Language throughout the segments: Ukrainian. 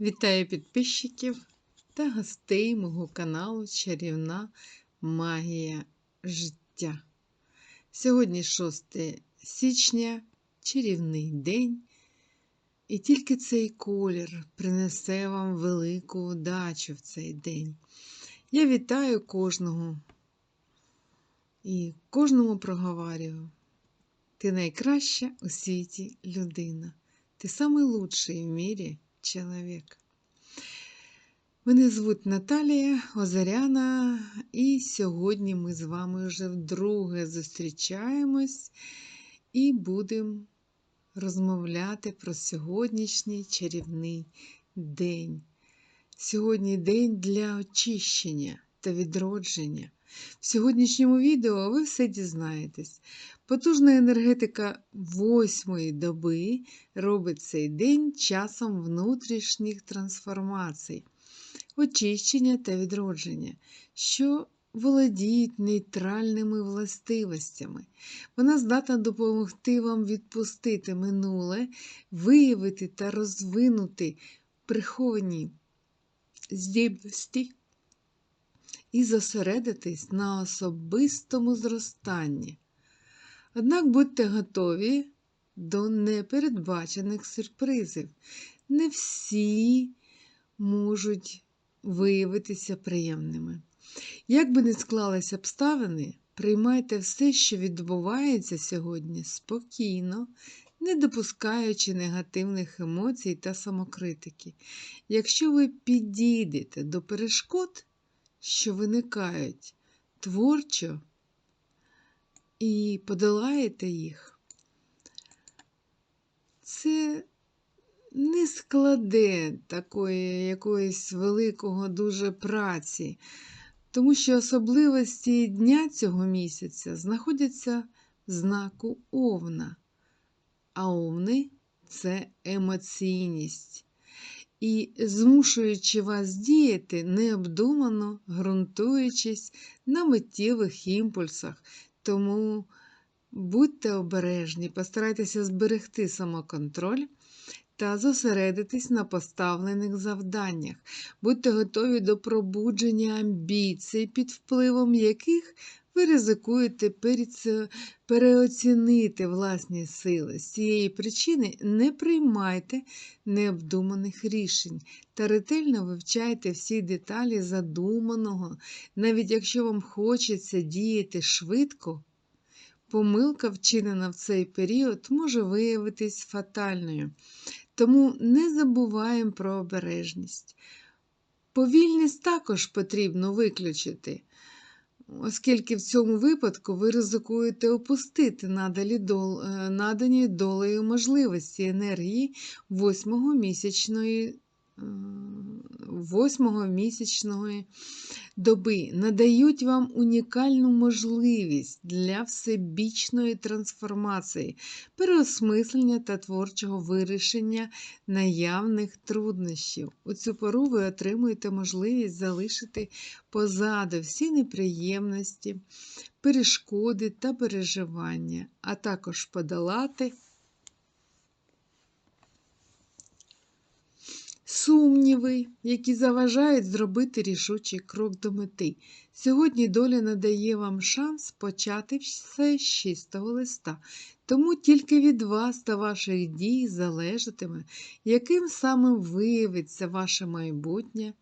Вітаю підписчиків та гостей мого каналу Чарівна Магія життя. Сьогодні 6 січня, чарівний день, і тільки цей колір принесе вам велику удачу в цей день. Я вітаю кожного і кожному проговорюю. Ти найкраща у світі людина. Ти самий в мірі чоловік. Мене звуть Наталія Озаряна, і сьогодні ми з вами вже вдруге зустрічаємось і будемо розмовляти про сьогоднішній чарівний день. Сьогодні день для очищення та відродження. В сьогоднішньому відео ви все дізнаєтесь. Потужна енергетика восьмої доби робить цей день часом внутрішніх трансформацій, очищення та відродження, що володіють нейтральними властивостями. Вона здатна допомогти вам відпустити минуле, виявити та розвинути приховані здібності і зосередитись на особистому зростанні. Однак будьте готові до непередбачених сюрпризів. Не всі можуть виявитися приємними. Як би не склалися обставини, приймайте все, що відбувається сьогодні, спокійно, не допускаючи негативних емоцій та самокритики. Якщо ви підійдете до перешкод, що виникають творчо і подолаєте їх, це не складе такої якоїсь великого дуже праці, тому що особливості дня цього місяця знаходяться в знаку Овна. А овни це емоційність. І змушуючи вас діяти, необдумано ґрунтуючись на миттєвих імпульсах. Тому будьте обережні, постарайтеся зберегти самоконтроль та зосередитись на поставлених завданнях. Будьте готові до пробудження амбіцій, під впливом яких ви ризикуєте переоцінити власні сили. З цієї причини не приймайте необдуманих рішень та ретельно вивчайте всі деталі задуманого, навіть якщо вам хочеться діяти швидко. Помилка, вчинена в цей період, може виявитись фатальною, тому не забуваємо про обережність. Повільність також потрібно виключити оскільки в цьому випадку ви ризикуєте опустити е, надані долею можливості енергії восьмого місячної е, восьмого місячної доби надають вам унікальну можливість для всебічної трансформації, переосмислення та творчого вирішення наявних труднощів. У цю пору ви отримуєте можливість залишити позаду всі неприємності, перешкоди та переживання, а також подолати. Сумніви, які заважають зробити рішучий крок до мети. Сьогодні доля надає вам шанс почати все з чистого листа, тому тільки від вас та ваших дій залежатиме, яким саме виявиться ваше майбутнє,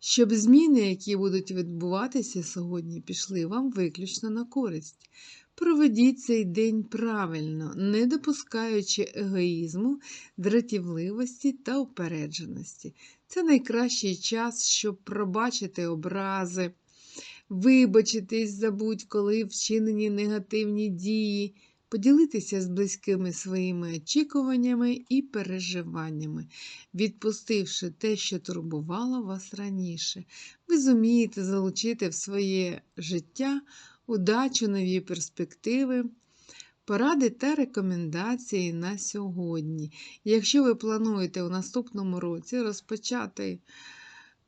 щоб зміни, які будуть відбуватися сьогодні, пішли вам виключно на користь. Проведіть цей день правильно, не допускаючи егоїзму, дратівливості та упередженості. Це найкращий час, щоб пробачити образи, вибачитись за будь-коли вчинені негативні дії, поділитися з близькими своїми очікуваннями і переживаннями, відпустивши те, що турбувало вас раніше. Ви зумієте залучити в своє життя удачу, нові перспективи, поради та рекомендації на сьогодні. Якщо ви плануєте у наступному році розпочати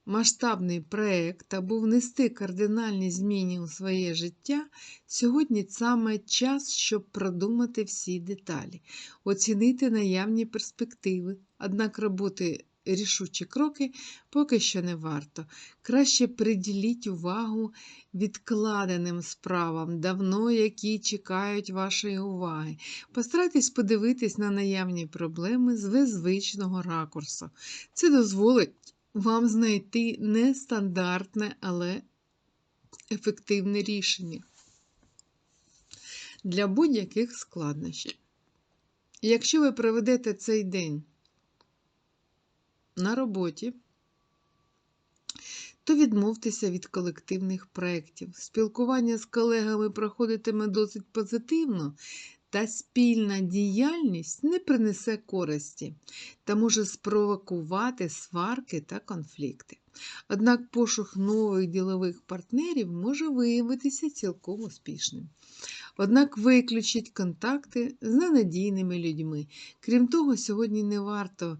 масштабний проєкт або внести кардинальні зміни у своє життя, сьогодні саме час, щоб продумати всі деталі, оцінити наявні перспективи, однак роботи рішучі кроки поки що не варто. Краще приділіть увагу відкладеним справам, давно які чекають вашої уваги. Постарайтесь подивитись на наявні проблеми з звичного ракурсу. Це дозволить вам знайти нестандартне, але ефективне рішення для будь-яких складнощів. Якщо ви проведете цей день на роботі, то відмовтеся від колективних проєктів. Спілкування з колегами проходитиме досить позитивно, та спільна діяльність не принесе користі та може спровокувати сварки та конфлікти. Однак пошук нових ділових партнерів може виявитися цілком успішним. Однак виключіть контакти з ненадійними людьми. Крім того, сьогодні не варто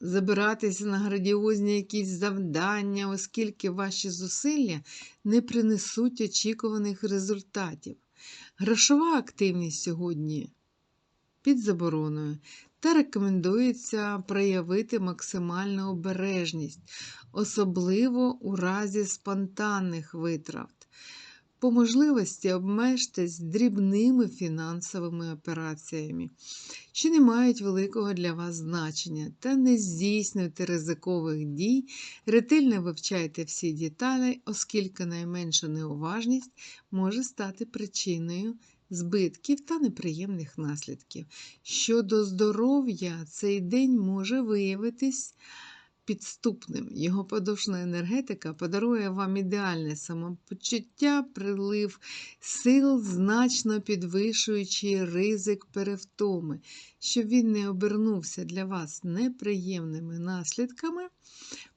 забиратися на градіозні якісь завдання, оскільки ваші зусилля не принесуть очікуваних результатів. Грошова активність сьогодні під забороною та рекомендується проявити максимальну обережність, особливо у разі спонтанних витрат. По можливості обмежтесь дрібними фінансовими операціями, що не мають великого для вас значення, та не здійснюйте ризикових дій, ретельно вивчайте всі деталі, оскільки найменша неуважність може стати причиною збитків та неприємних наслідків. Щодо здоров'я, цей день може виявитись підступним. Його подушна енергетика подарує вам ідеальне самопочуття, прилив сил, значно підвищуючи ризик перевтоми, щоб він не обернувся для вас неприємними наслідками.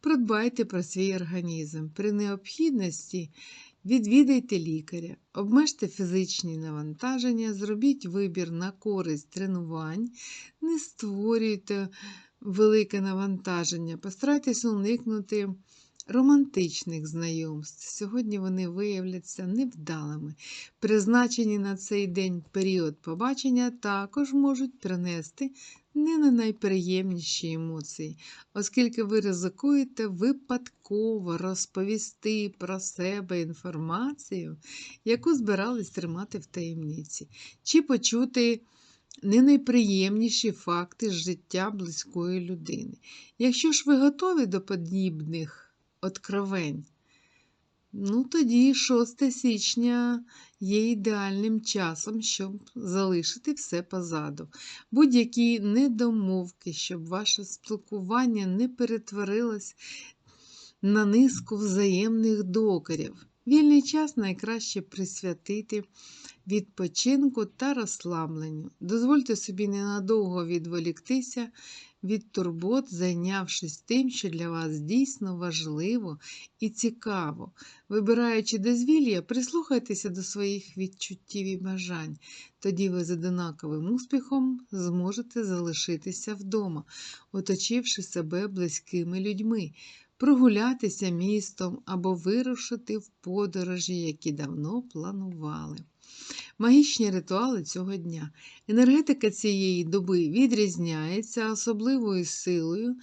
Продбайте про свій організм. При необхідності відвідайте лікаря, обмежте фізичні навантаження, зробіть вибір на користь тренувань, не створюйте велике навантаження. Постарайтесь уникнути романтичних знайомств. Сьогодні вони виявляться невдалими. Призначені на цей день період побачення також можуть принести не на найприємніші емоції, оскільки ви ризикуєте випадково розповісти про себе інформацію, яку збирались тримати в таємниці, чи почути не найприємніші факти життя близької людини. Якщо ж ви готові до подібних откровень, ну тоді 6 січня є ідеальним часом, щоб залишити все позаду. Будь-які недомовки, щоб ваше спілкування не перетворилось на низку взаємних докорів. Вільний час найкраще присвятити відпочинку та розслабленню. Дозвольте собі ненадовго відволіктися від турбот, зайнявшись тим, що для вас дійсно важливо і цікаво. Вибираючи дозвілля, прислухайтеся до своїх відчуттів і бажань. Тоді ви з одинаковим успіхом зможете залишитися вдома, оточивши себе близькими людьми. Прогулятися містом або вирушити в подорожі, які давно планували. Магічні ритуали цього дня. Енергетика цієї доби відрізняється особливою силою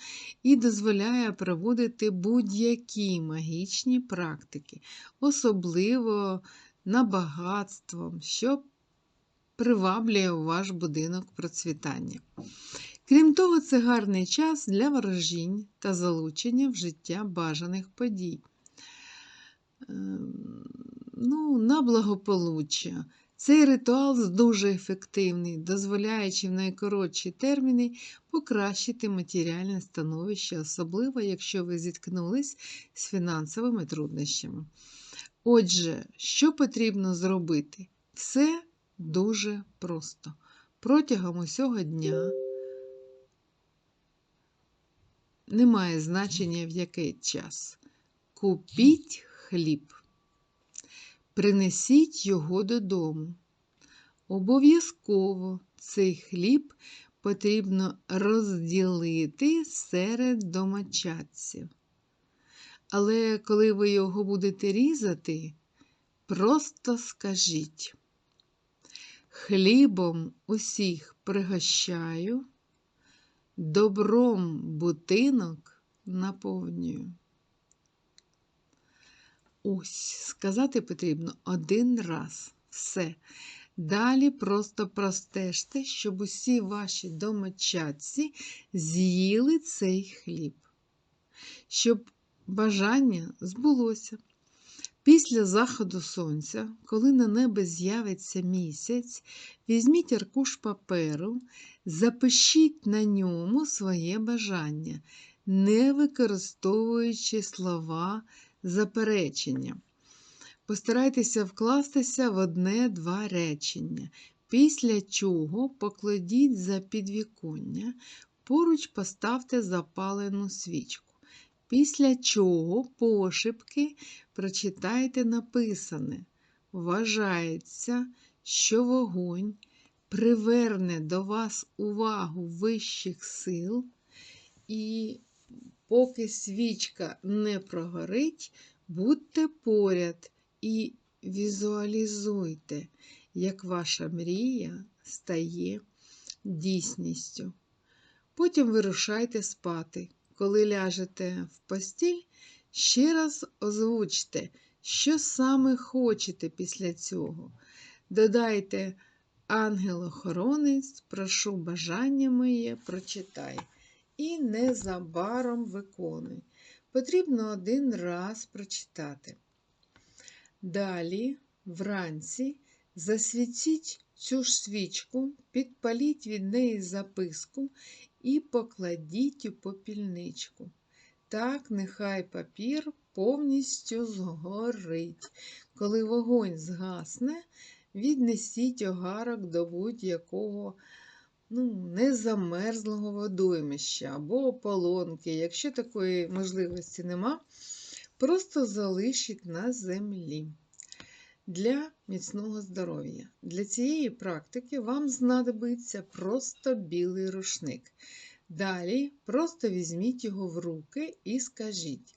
і дозволяє проводити будь-які магічні практики, особливо на багатство, що приваблює ваш будинок процвітання. Крім того, це гарний час для ворожінь та залучення в життя бажаних подій. Ем, ну, На благополуччя. Цей ритуал дуже ефективний, дозволяючи в найкоротші терміни покращити матеріальне становище, особливо, якщо ви зіткнулись з фінансовими труднощами. Отже, що потрібно зробити? Все дуже просто. Протягом усього дня немає значення в який час. Купіть хліб. Принесіть його додому. Обов'язково цей хліб потрібно розділити серед домочадців. Але коли ви його будете різати, просто скажіть, хлібом усіх пригощаю, добром будинок наповнюю. Ось, сказати потрібно один раз. Все. Далі просто простежте, щоб усі ваші домочадці з'їли цей хліб, щоб бажання збулося. Після заходу сонця, коли на небі з'явиться місяць, візьміть аркуш паперу, запишіть на ньому своє бажання, не використовуючи слова заперечення. Постарайтеся вкластися в одне-два речення, після чого покладіть за підвіконня, поруч поставте запалену свічку. Після чого пошепки прочитайте написане. Вважається, що вогонь приверне до вас увагу вищих сил, і поки свічка не прогорить, будьте поряд і візуалізуйте, як ваша мрія стає дійсністю. Потім вирушайте спати. Коли ляжете в постіль, ще раз озвучте, що саме хочете після цього. Додайте ангел-охоронець, прошу бажання моє, прочитай. І незабаром виконуй. Потрібно один раз прочитати. Далі, вранці, засвітіть цю ж свічку, підпаліть від неї записку і покладіть у попільничку. Так, нехай папір повністю згорить. Коли вогонь згасне, віднесіть огарок до будь-якого ну, незамерзлого водоймища або ополонки. Якщо такої можливості нема, просто залишіть на землі. Для міцного здоров'я. Для цієї практики вам знадобиться просто білий рушник. Далі просто візьміть його в руки і скажіть: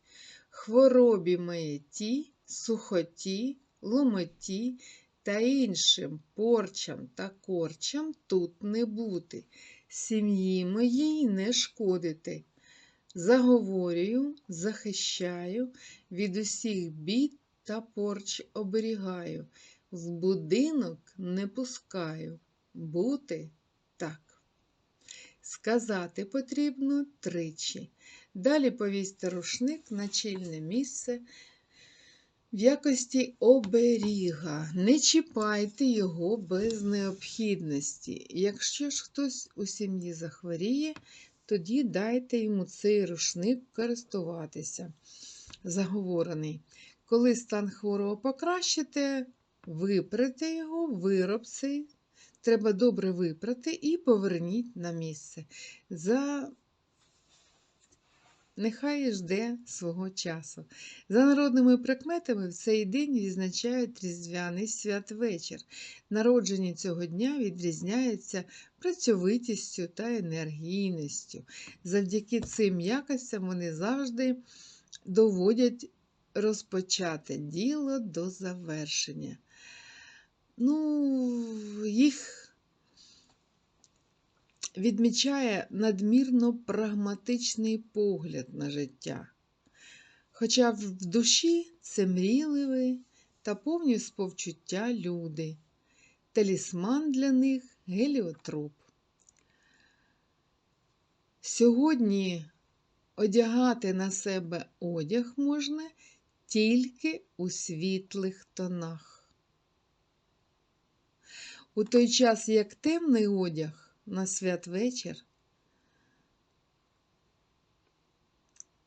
хворобі маєті, сухоті, ломоті та іншим порчам та корчам тут не бути, сім'ї моїй не шкодити. Заговорюю, захищаю від усіх бід та порч оберігаю, в будинок не пускаю. Бути так. Сказати потрібно тричі. Далі повісьте рушник на чільне місце в якості оберіга. Не чіпайте його без необхідності. Якщо ж хтось у сім'ї захворіє, тоді дайте йому цей рушник користуватися. Заговорений. Коли стан хворого покращите, випрете його, вироб цей треба добре випрати і поверніть на місце. За Нехай жде свого часу. За народними прикметами в цей день відзначають Різдвяний святвечір. Народження цього дня відрізняється працьовитістю та енергійністю. Завдяки цим якостям вони завжди доводять розпочати діло до завершення. Ну, їх відмічає надмірно прагматичний погляд на життя. Хоча в душі це мрійливі та повні співчуття люди, талісман для них геліотроп. Сьогодні одягати на себе одяг можна тільки у світлих тонах. У той час, як темний одяг на святвечір,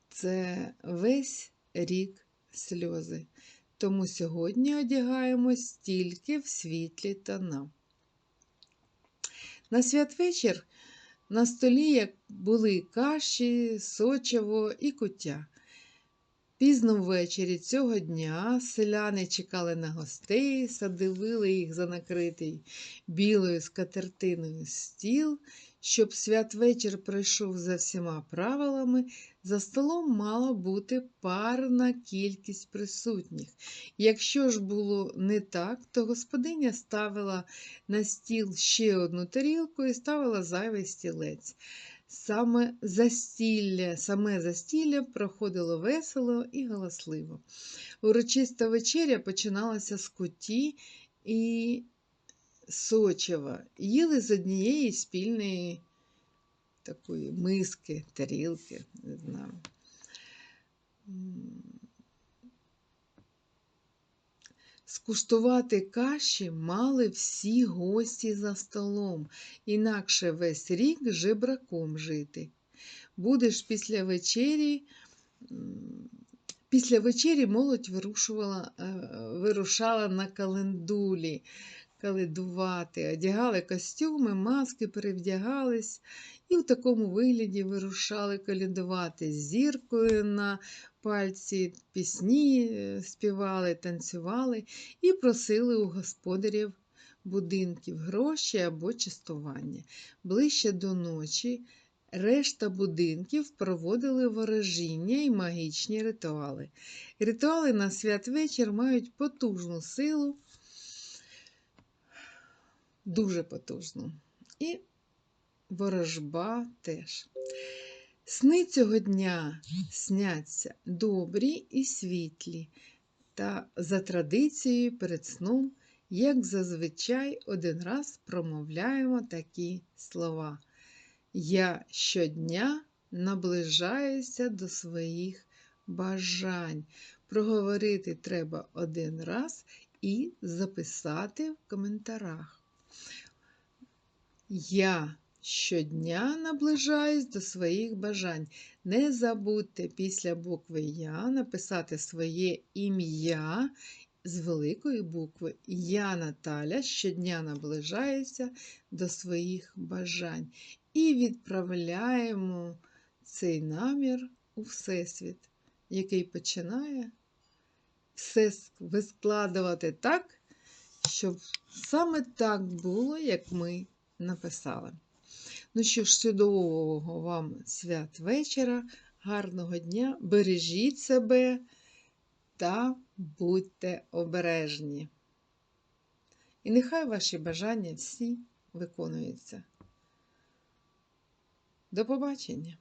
це весь рік сльози. Тому сьогодні одягаємось тільки в світлі тона. На святвечір на столі як були каші, сочево і куття. Пізно ввечері цього дня селяни чекали на гостей, садивили їх за накритий білою скатертиною стіл, щоб святвечір пройшов за всіма правилами, за столом мала бути парна кількість присутніх. Якщо ж було не так, то господиня ставила на стіл ще одну тарілку і ставила зайвий стілець. Саме застілля. Саме застілля проходило весело і галасливо. Урочиста вечеря починалася з куті і сочева. Їли з однієї спільної такої миски, тарілки, не знаю. Скуштувати каші мали всі гості за столом, інакше весь рік жебраком жити. Будеш після вечері, після вечері молодь вирушувала, е, вирушала на календулі каледувати, одягали костюми, маски, перевдягались і в такому вигляді вирушали колядувати з зіркою на пальці, пісні е, співали, танцювали і просили у господарів будинків гроші або частування. Ближче до ночі решта будинків проводили ворожіння і магічні ритуали. Ритуали на святвечір мають потужну силу, дуже потужну. І ворожба теж. Сни цього дня сняться добрі і світлі, та за традицією перед сном, як зазвичай, один раз промовляємо такі слова. Я щодня наближаюся до своїх бажань. Проговорити треба один раз і записати в коментарях. Я щодня наближаюсь до своїх бажань. Не забудьте після букви Я написати своє ім'я з великої букви. Я Наталя щодня наближаюся до своїх бажань. І відправляємо цей намір у Всесвіт, який починає все вискладувати так, щоб саме так було, як ми написали. Ну що ж, чудового вам свят вечора, гарного дня, бережіть себе та будьте обережні. І нехай ваші бажання всі виконуються. До побачення!